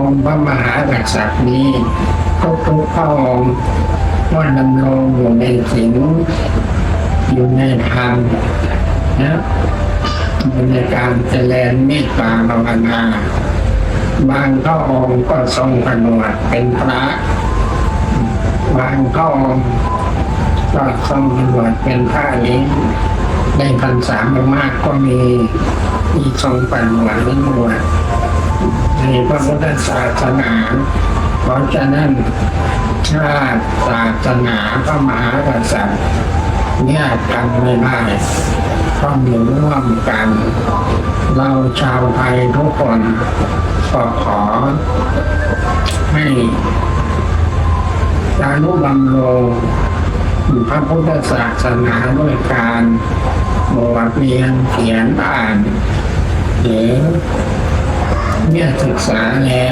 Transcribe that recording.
องพระมหากษัตริย์นี้ทุกๆพระองค์ว่าดำรงอยู่ในศีลอยู่ในธรรมนะอยู่ในการเจริญเมตตาภาวนาบางพระองค์ก็ทรงผนวดเป็นพระบางพระองค์ก็ทรงผนวดเป็นพระนี้ได้พรรษามากๆก็มีมีทรงผนวดไม่นวด ในพระพุทธศาสนา เพราะฉะนั้นชาติศาสนาพระมหากษัตริย์แยกกันไม่ได้ต้องอยู่ร่วมกัน เราชาวไทยทุกคนก็ขอให้อนุบำรุงพระพุทธศาสนาด้วยการบวชเรียนเขียนอ่านหรือ เนี่ยศึกษาแล้ว